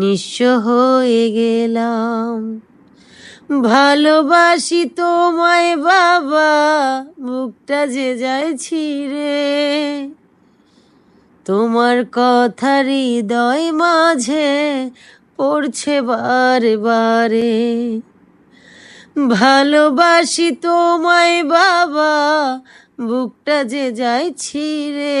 নিঃস্ব হয়ে গেলাম। ভালোবাসি তোমায় বাবা বুকটা যে যায় ছিঁড়ে। তোমার কথা হৃদয় মাঝে পড়ছে বারে বারে। ভালোবাসি তোমায় বাবা বুকটা যে যায় ছিঁড়ে।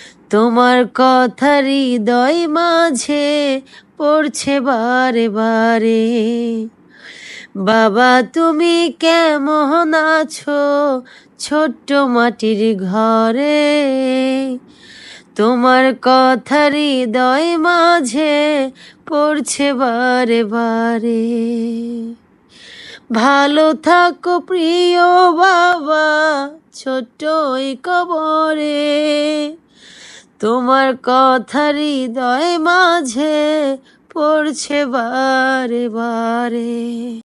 তোমার কথা হৃদয় মাঝে পড়ছে বারে বারে। বাবা, তুমি কেমন আছো ছোট্ট মাটির ঘরে? তোমার কথা হৃদয় মাঝে পড়ছে বারে বারে। ভালো থাকো প্রিয় বাবা, ছোট্ট কবরে। তোমার কথা হৃদয় মাঝে পড়ছে বারে বারে।